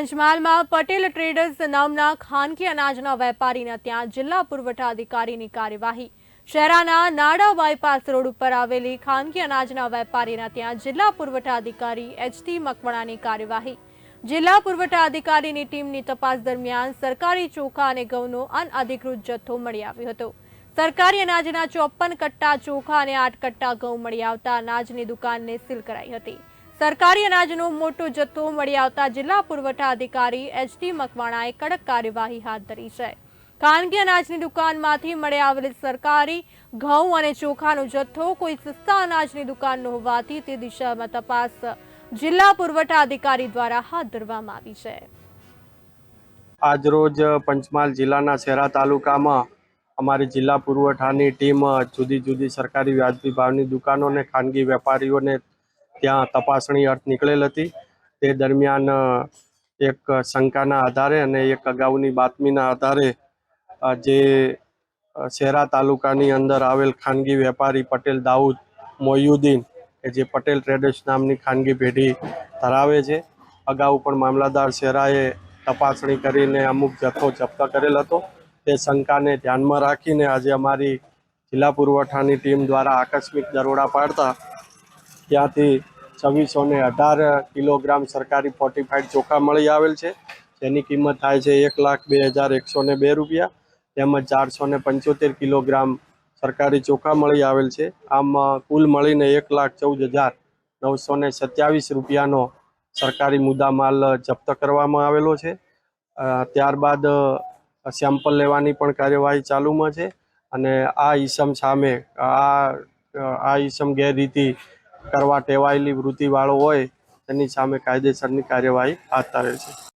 પંચમહાલમાં Patel traders નામના ખાનગી અનાજના વેપારીના ત્યાં જિલ્લા પુરવઠા અધિકારીની કાર્યવાહી. શહેરાના નાડા બાયપાસ રોડ ઉપર આવેલી ખાનગી અનાજના વેપારીના ત્યાં જિલ્લા પુરવઠા અધિકારી એચટી મકવાણાની કાર્યવાહી. જિલ્લા પુરવઠા અધિકારીની ટીમની તપાસ દરમિયાન સરકારી ચોખા અને ઘઉંનો અનઅધિકૃત જથ્થો મળી આવ્યો હતો. સરકારી અનાજના ચોપન કટ્ટા ચોખા અને આઠ કટ્ટા ઘઉં મળી આવતા અનાજની દુકાનને સીલ કરાઈ હતી. સરકારી અનાજનો મોટો જથ્થો મળી આવતા જિલ્લા પુરવઠા અધિકારી એચડી મકવાણાએ કડક કાર્યવાહી હાથ ધરી છે. ખાનગી અનાજની દુકાનમાંથી મળી આવેલી સરકારી ઘઉં અને ચોખાનો જથ્થો કોઈ સસ્તા અનાજની દુકાનનો હોવાથી તે દિશામાં તપાસ જિલ્લા પુરવઠા અધિકારી દ્વારા હાથ ધરવામાં આવી છે. આજરોજ પંચમહાલ જિલ્લાના શહેરા તાલુકામાં અમારી જિલ્લા પુરવઠાની ટીમ જુદી જુદી સરકારી વ્યાજબી ભાવની દુકાનો અને ખાનગી વેપારીઓને ત્યાં તપાસણી અર્થ નીકળેલ હતી. તે દરમિયાન એક શંકાના આધારે અને એક અગાઉની બાતમીના આધારે જે શેરા તાલુકાની અંદર આવેલ ખાનગી વેપારી પટેલ દાઉદ મોયુદ્દીન કે જે પટેલ ટ્રેડર્સ નામની ખાનગી પેઢી ધરાવે છે. અગાઉ પણ મામલાદાર શહેરાએ તપાસણી કરીને અમુક જથ્થો જપ્ત કરેલ હતો. તે શંકાને ધ્યાનમાં રાખીને આજે અમારી જિલ્લા પુરવઠાની ટીમ દ્વારા આકસ્મિક દરોડા પાડતા ત્યાંથી છવ્વીસો ને અઢાર કિલોગ્રામ સરકારી ફોર્ટિફાઈડ ચોખા મળી આવેલ છે. જેની કિંમત થાય છે એક લાખ બે હજાર એકસો ને બે રૂપિયા. તેમજ ચારસો ને પંચોતેર કિલોગ્રામ સરકારી ચોખા મળી આવેલ છે. આમ કુલ મળીને એક લાખ ચૌદ હજાર નવસો ને સત્યાવીસ રૂપિયાનો સરકારી મુદ્દામાલ જપ્ત કરવામાં આવેલો છે. ત્યારબાદ સેમ્પલ લેવાની પણ કાર્યવાહી ચાલુમાં છે. અને આ ઈસમ સામે, આ આ ઈસમ ગેરરીતિ કરવા ટેવાયેલી વૃત્તિવાળો હોય તેની સામે કાયદેસરની કાર્યવાહી હાથ ધરે છે.